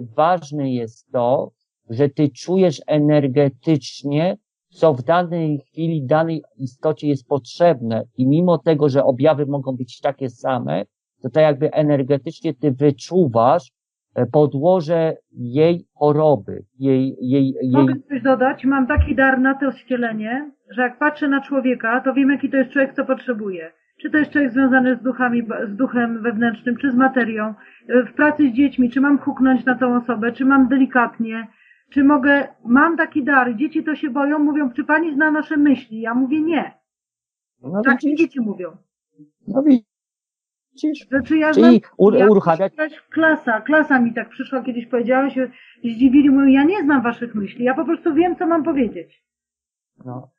ważne jest to, że ty czujesz energetycznie, co w danej chwili, danej istocie jest potrzebne. I mimo tego, że objawy mogą być takie same, to tak jakby energetycznie ty wyczuwasz e, podłoże jej choroby, jej, jej, jej, Mogę coś dodać? Mam taki dar na to wcielenie, że jak patrzę na człowieka, to wiem, jaki to jest człowiek, co potrzebuje. Czy to jest człowiek związany z duchami, z duchem wewnętrznym, czy z materią, w pracy z dziećmi, czy mam huknąć na tą osobę, czy mam delikatnie, czy mogę, mam taki dar. Dzieci to się boją, mówią, czy pani zna nasze myśli? Ja mówię nie. no Tak widzisz, dzieci mówią. no widzisz. Że czy ja znam, ur, ja, uruchamiać, klasa, klasa mi tak przyszła kiedyś, powiedziała się, zdziwili, mówią, ja nie znam waszych myśli, ja po prostu wiem, co mam powiedzieć. no,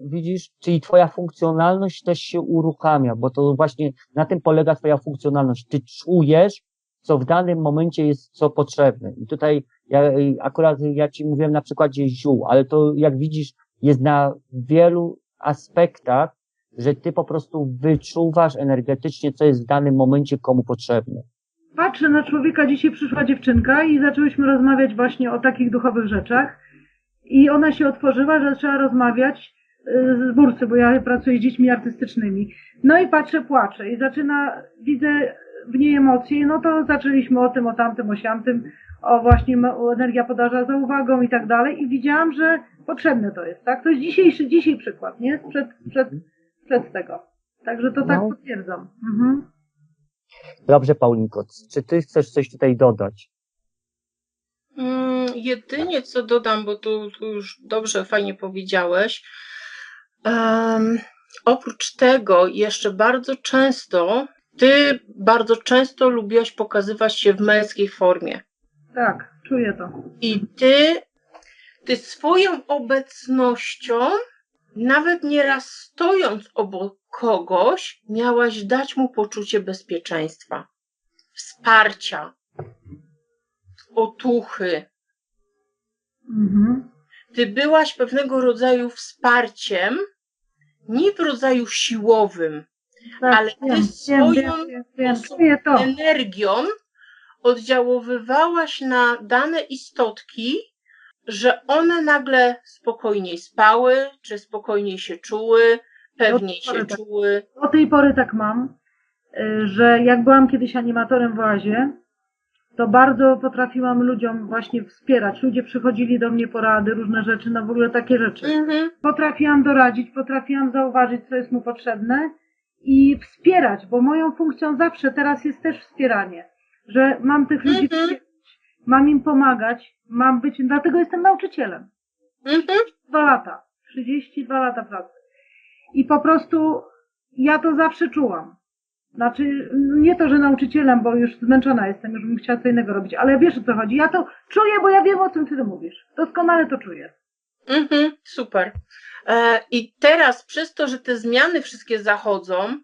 widzisz, czyli twoja funkcjonalność też się uruchamia, bo to właśnie na tym polega twoja funkcjonalność. Ty czujesz, co w danym momencie jest co potrzebne. I tutaj ja, akurat ja ci mówiłem na przykładzie ziół, ale to jak widzisz jest na wielu aspektach, że ty po prostu wyczuwasz energetycznie, co jest w danym momencie komu potrzebne. Patrzę na człowieka, dzisiaj przyszła dziewczynka i zaczęłyśmy rozmawiać właśnie o takich duchowych rzeczach. I ona się otworzyła, że zaczęła rozmawiać y, z bursy, bo ja pracuję z dziećmi artystycznymi. No i patrzę, płacze i zaczyna, widzę w niej emocje, no to zaczęliśmy o tym, o tamtym, o siamtym, o właśnie energia podarza za uwagą i tak dalej i widziałam, że potrzebne to jest, tak? To jest dzisiejszy, dzisiaj przykład, nie? Przed, przed, przed tego. Także to tak No. potwierdzam. Mhm. Dobrze, Paulinko, czy ty chcesz coś tutaj dodać? Mm, jedynie co dodam, bo tu, tu już dobrze, fajnie powiedziałeś. Em, oprócz tego, jeszcze bardzo często, ty bardzo często lubiłaś pokazywać się w męskiej formie. Tak, czuję to. I ty, ty swoją obecnością, nawet nieraz stojąc obok kogoś, miałaś dać mu poczucie bezpieczeństwa, wsparcia, otuchy. Mhm. Ty byłaś pewnego rodzaju wsparciem, nie w rodzaju siłowym, Tak, Ale ty wiem, swoją wiem, wiem, energią oddziaływałaś na dane istotki, że one nagle spokojniej spały, czy spokojniej się czuły, pewniej się tak. czuły. Do tej pory tak mam, y, że jak byłam kiedyś animatorem w oazie, to bardzo potrafiłam ludziom właśnie wspierać. Ludzie przychodzili do mnie porady, różne rzeczy, no w ogóle takie rzeczy. Mhm. Potrafiłam doradzić, potrafiłam zauważyć, co jest mu potrzebne i wspierać, bo moją funkcją zawsze teraz jest też wspieranie, że mam tych ludzi Mhm. wspierać, mam im pomagać, mam być, dlatego jestem nauczycielem. Mhm. 32 lata. 32 lata pracy. I po prostu ja to zawsze czułam. Znaczy, nie to, że nauczycielem, bo już zmęczona jestem, już bym chciała co innego robić, ale wiesz o co chodzi. Ja to czuję, bo ja wiem o czym ty mówisz. Doskonale to czuję. Mhm, super. E, I teraz przez to, że te zmiany wszystkie zachodzą,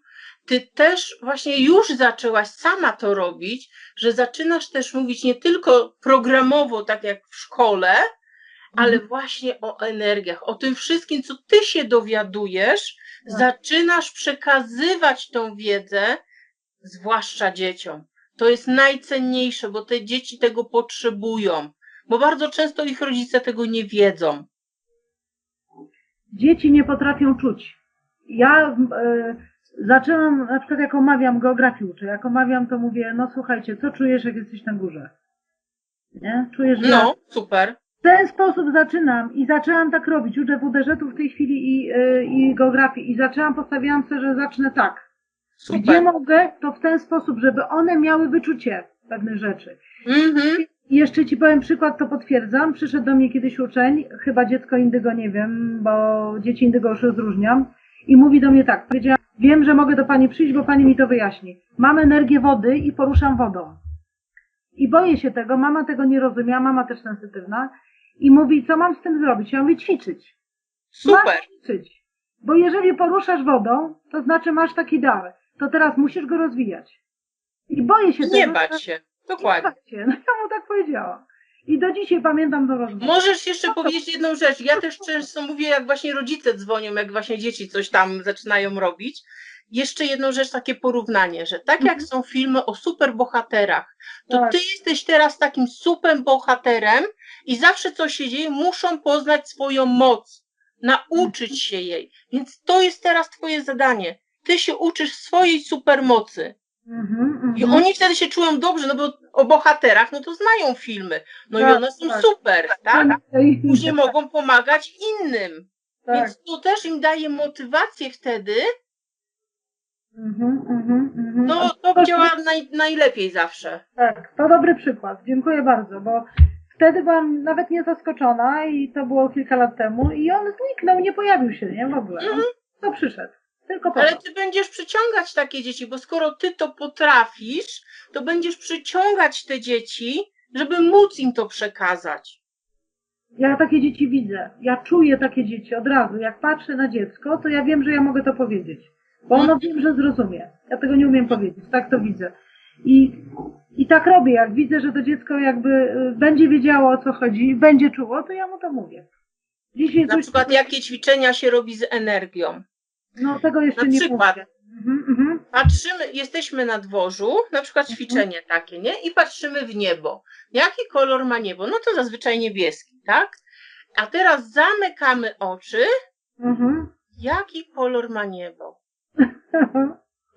ty też właśnie już zaczęłaś sama to robić, że zaczynasz też mówić nie tylko programowo, tak jak w szkole, ale właśnie o energiach, o tym wszystkim, co ty się dowiadujesz, Tak. zaczynasz przekazywać tą wiedzę, zwłaszcza dzieciom. To jest najcenniejsze, bo te dzieci tego potrzebują, bo bardzo często ich rodzice tego nie wiedzą. Dzieci nie potrafią czuć. Ja e, zaczęłam, na przykład jak omawiam geografię uczę, jak omawiam, to mówię, no słuchajcie, co czujesz, jak jesteś na górze? Nie? Czujesz, że No, super. W ten sposób zaczynam i zaczęłam tak robić. Uczę WDŻ-u w tej chwili i, y, i geografii i zaczęłam, postawiłam sobie, że zacznę tak. Gdzie Super. mogę, to w ten sposób, żeby one miały wyczucie pewnych rzeczy. Mhm. I jeszcze ci powiem przykład, to potwierdzam. Przyszedł do mnie kiedyś uczeń, chyba dziecko indygo, nie wiem, bo dzieci indygo już rozróżniam. I mówi do mnie tak, powiedziałam, wiem, że mogę do pani przyjść, bo pani mi to wyjaśni. Mam energię wody i poruszam wodą. I boję się tego, mama tego nie rozumie, a mama też sensytywna. I mówi, co mam z tym zrobić? Ja mówię, ćwiczyć. Super. Masz ćwiczyć. Bo jeżeli poruszasz wodą, to znaczy masz taki dar. To teraz musisz go rozwijać. I boję się Nie tego. bać się. Nie Dokładnie. bać się. No ja mu tak powiedziałam. I do dzisiaj pamiętam tą rozmowę. Możesz jeszcze powiedzieć jedną rzecz. Ja też często mówię, jak właśnie rodzice dzwonią, jak właśnie dzieci coś tam zaczynają robić. Jeszcze jedną rzecz, takie porównanie, że tak jak Mhm. są filmy o superbohaterach, to Tak. ty jesteś teraz takim superbohaterem i zawsze co się dzieje, muszą poznać swoją moc, nauczyć się jej. Więc to jest teraz twoje zadanie. Ty się uczysz swojej supermocy. Mhm, I mhm. oni wtedy się czują dobrze, no bo o bohaterach, no to znają filmy. No i Tak, one są tak. super, tak? I- Później mogą pomagać innym. Tak. Więc to też im daje motywację wtedy. Mhm, mhm, mhm. No to działa naj, najlepiej zawsze. Tak, to dobry przykład. Dziękuję bardzo, bo wtedy byłam nawet nie zaskoczona i to było kilka lat temu i on zniknął, nie pojawił się, nie w ogóle. Mhm. to przyszedł. Tylko po Ale ty będziesz przyciągać takie dzieci, bo skoro ty to potrafisz, to będziesz przyciągać te dzieci, żeby móc im to przekazać. Ja takie dzieci widzę. Ja czuję takie dzieci od razu. Jak patrzę na dziecko, to ja wiem, że ja mogę to powiedzieć. Bo ono wiem, że zrozumie. Ja tego nie umiem powiedzieć. Tak to widzę. I, I tak robię. Jak widzę, że to dziecko jakby y, będzie wiedziało o co chodzi, będzie czuło, to ja mu to mówię. Dzisiaj Na coś, przykład jakie ćwiczenia się robi z energią. no tego jeszcze Na nie przykład. mówię. Mhm, mhm. Patrzymy, jesteśmy na dworzu, na przykład Mhm. ćwiczenie takie, nie? I patrzymy w niebo. Jaki kolor ma niebo? No to zazwyczaj niebieski, tak? A teraz zamykamy oczy. Mhm. Jaki kolor ma niebo?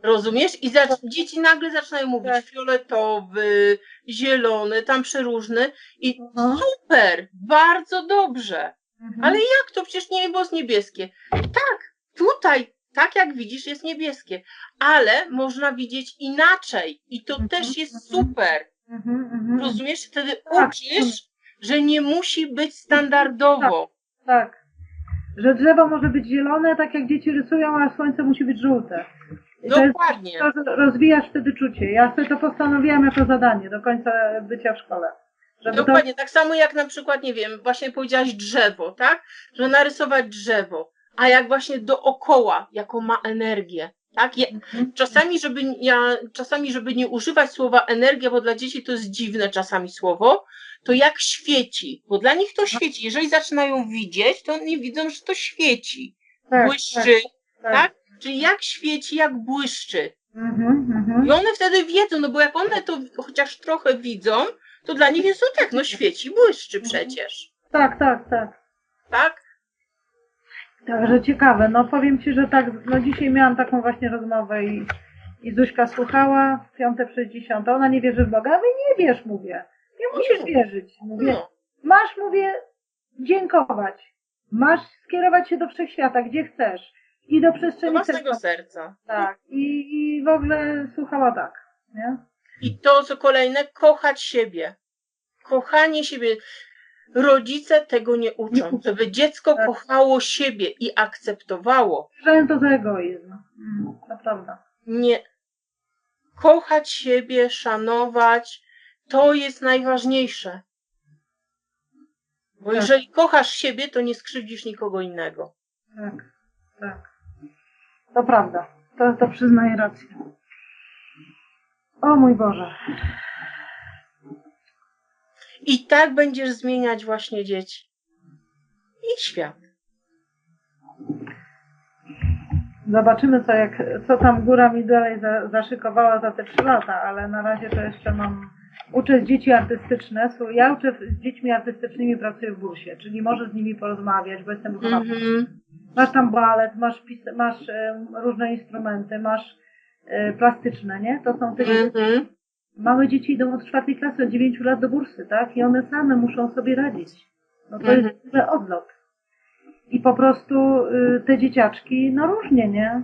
Rozumiesz? I zac- dzieci nagle zaczynają mówić Tak. fioletowy, zielony, tam przeróżny. I Mhm. super, bardzo dobrze. Mhm. Ale jak to? Przecież niebo jest niebieskie. Tak, tutaj, tak jak widzisz, jest niebieskie. Ale można widzieć inaczej. I to Mhm, też jest mhm. super. Mhm, mhm. Rozumiesz? Wtedy Tak, uczysz, że nie musi być standardowo. Tak. Że drzewo może być zielone, tak jak dzieci rysują, a słońce musi być żółte. I to jest Dokładnie. to, rozwijasz wtedy czucie. Ja sobie to postanowiłam jako zadanie do końca bycia w szkole. Żeby to, Dokładnie, tak samo jak na przykład, nie wiem, właśnie powiedziałaś drzewo, tak? Że narysować drzewo, a jak właśnie dookoła, jaką ma energię, tak? Je, Mhm. czasami, żeby, ja, czasami, żeby nie używać słowa energia, bo dla dzieci to jest dziwne czasami słowo, to jak świeci, bo dla nich to świeci. Jeżeli zaczynają widzieć, to oni widzą, że to świeci, tak, błyszczy, tak, tak? Czyli jak świeci, jak błyszczy. Mhm, mhm. I one wtedy wiedzą, no bo jak one to chociaż trochę widzą, to dla nich jest to tak, no świeci, błyszczy przecież, tak, tak, tak. tak? Także ciekawe. No powiem Ci, że tak, no dzisiaj miałam taką właśnie rozmowę i, i Zuśka słuchała, piąte przez dziesiąte. Ona nie wierzy w Boga, a my nie wiesz, mówię. Nie musisz wierzyć. Mówię, No, masz, mówię, dziękować. Masz skierować się do wszechświata, gdzie chcesz. I do do przestrzeni własnego serca. serca. Tak. I, I w ogóle słuchała tak. Nie? I to, co kolejne, kochać siebie. Kochanie siebie. Rodzice tego nie uczą, żeby dziecko Tak. kochało siebie i akceptowało. To za egoizm. Mm, naprawdę. Nie. Kochać siebie, szanować, to jest najważniejsze. Bo Tak. jeżeli kochasz siebie, to nie skrzywdzisz nikogo innego. Tak, tak. To prawda. To, to przyznaję rację. O mój Boże. I tak będziesz zmieniać właśnie dzieci. I świat. Zobaczymy, co, jak, co tam góra mi dalej za, zaszykowała za te trzy lata, ale na razie to jeszcze mam. Uczę dzieci artystyczne. Ja uczę z dziećmi artystycznymi, pracuję w bursie, czyli możesz z nimi porozmawiać, bo jestem wychowawcą. Mhm. Masz tam balet, masz, masz em, różne instrumenty, masz e, plastyczne, nie? To są te Mhm. Małe dzieci idą od czwartej klasy, od dziewięciu lat do bursy, tak? I one same muszą sobie radzić. No to Mhm. jest w ogóle odlot. I po prostu y, te dzieciaczki, no różnie, nie?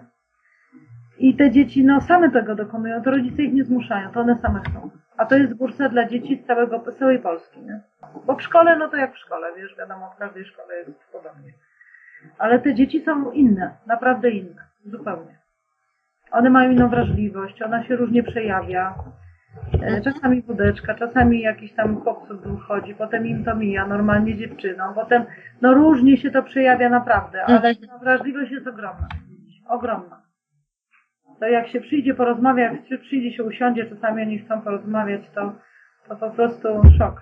I te dzieci, no same tego dokonują, to rodzice ich nie zmuszają, to one same chcą. A to jest bursa dla dzieci z całego, całej Polski, nie? Bo w szkole, no to jak w szkole, wiesz, wiadomo, w każdej szkole jest podobnie. Ale te dzieci są inne, naprawdę inne, zupełnie. One mają inną wrażliwość, ona się różnie przejawia. E, Czasami wódeczka, czasami jakiś tam chłopców chodzi, potem im to mija, normalnie dziewczyną, potem no różnie się to przejawia naprawdę, ale Mhm. ta wrażliwość jest ogromna. Ogromna. To jak się przyjdzie porozmawiać, jak się przyjdzie się usiądzie, czasami oni chcą porozmawiać, to, to po prostu szok.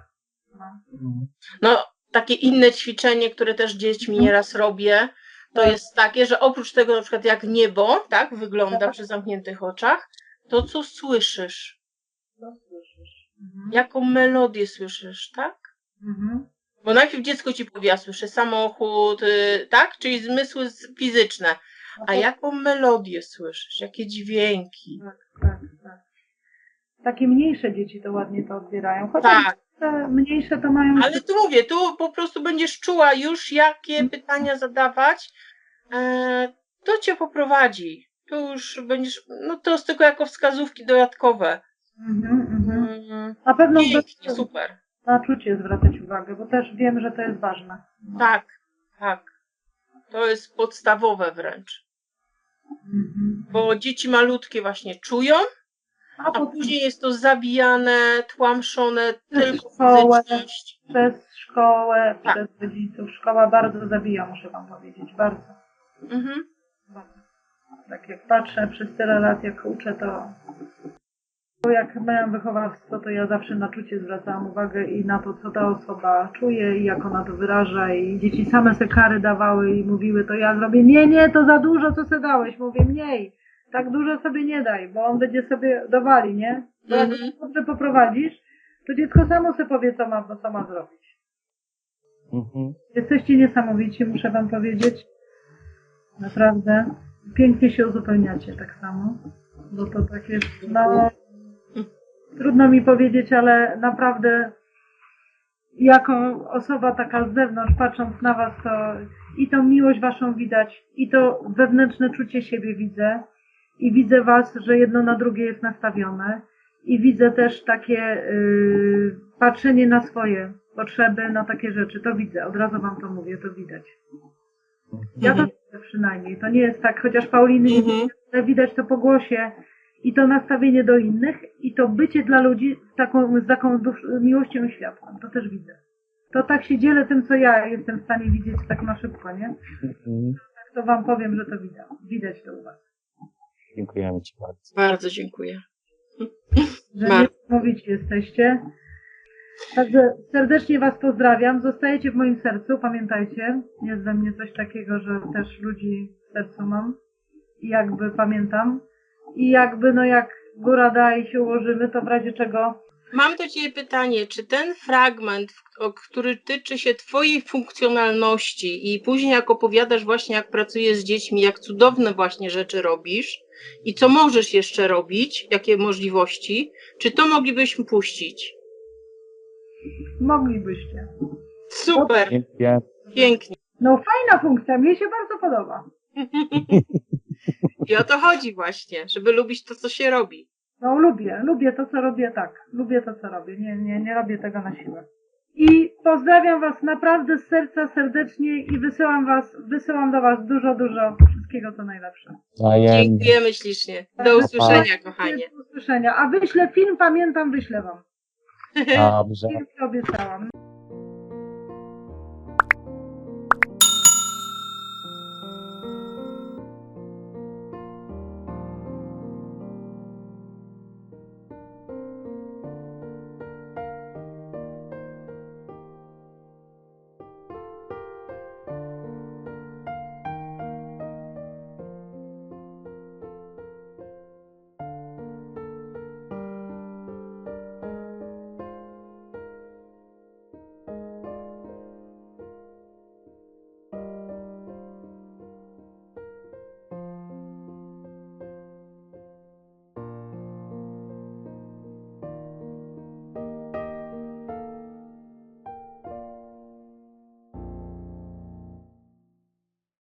No. No, takie inne ćwiczenie, które też dziećmi nieraz robię, to jest takie, że oprócz tego na przykład jak niebo, tak, wygląda Tak. przy zamkniętych oczach, to co słyszysz? Co słyszysz? Mhm. Jaką melodię słyszysz, tak? Mhm. Bo najpierw dziecko ci powie, ja słyszę samochód, y, tak? Czyli zmysły fizyczne. A jaką melodię słyszysz? Jakie dźwięki? Tak, tak, tak. Takie mniejsze dzieci to ładnie to odbierają. Chociaż Tak, te mniejsze to mają. ale tu mówię, tu po prostu będziesz czuła już, jakie pytania zadawać, e, to cię poprowadzi. Tu już będziesz, no to jest tylko jako wskazówki dodatkowe. Mhm, mhm. Mm, Na pewno Pięknie, bez- super. na czucie zwracać uwagę, bo też wiem, że to jest ważne. Tak, tak. To jest podstawowe wręcz. Bo dzieci malutkie właśnie czują, A a później jest to zabijane, tłamszone tylko szkołę. fizyczność. przez szkołę, Tak. przez rodziców. Szkoła bardzo zabija, muszę wam powiedzieć. Bardzo. Mhm. bardzo. Tak jak patrzę przez tyle lat, jak uczę, to bo jak miałam wychowawstwo, to ja zawsze na czucie zwracałam uwagę i na to, co ta osoba czuje i jak ona to wyraża i dzieci same se kary dawały i mówiły, to ja zrobię, nie, nie, to za dużo, co se dałeś. Mówię, mniej. Tak dużo sobie nie daj, bo on będzie sobie dowali, nie? Bo jak Mhm. dobrze poprowadzisz, to dziecko samo sobie powie, co ma, co ma zrobić. Mhm. Jesteście niesamowici, muszę wam powiedzieć. Naprawdę. Pięknie się uzupełniacie tak samo. Bo to tak jest, no... Trudno mi powiedzieć, ale naprawdę jako osoba taka z zewnątrz, patrząc na was, to i tą miłość waszą widać, i to wewnętrzne czucie siebie widzę. I widzę was, że jedno na drugie jest nastawione. I widzę też takie y, patrzenie na swoje potrzeby, na takie rzeczy. To widzę, od razu wam to mówię, to widać. Ja to Mhm. widzę przynajmniej. To nie jest tak, chociaż Pauliny nie Mhm. ale widać to po głosie i to nastawienie do innych i to bycie dla ludzi z taką, z taką dusz, miłością i światłem. To też widzę. To tak się dzielę tym, co ja jestem w stanie widzieć tak na szybko, nie? Mhm. Tak to wam powiem, że to widać. Widać to u was. Dziękujemy Ci bardzo. Bardzo dziękuję. Że niesamowici jesteście. Także serdecznie was pozdrawiam. Zostajecie w moim sercu, pamiętajcie. Jest we mnie coś takiego, że też ludzi w sercu mam. I jakby pamiętam. I jakby, no jak góra da i się ułożymy, to w razie czego Mam do Ciebie pytanie, czy ten fragment, który tyczy się Twojej funkcjonalności i później jak opowiadasz właśnie jak pracujesz z dziećmi, jak cudowne właśnie rzeczy robisz i co możesz jeszcze robić, jakie możliwości, czy to moglibyśmy puścić? moglibyście. Super, Dziękuję. pięknie. No fajna funkcja, mnie się bardzo podoba. I o to chodzi właśnie, żeby lubić to, co się robi. No lubię, lubię to, co robię tak. Lubię to, co robię. Nie, nie, nie robię tego na siłę. I pozdrawiam Was naprawdę z serca serdecznie i wysyłam Was, wysyłam do Was dużo, dużo wszystkiego, co najlepsze. Dziękujemy ślicznie. Do usłyszenia, kochanie. Do usłyszenia. A wyślę film, pamiętam, wyślę Wam. Dobrze. Film, obiecałam.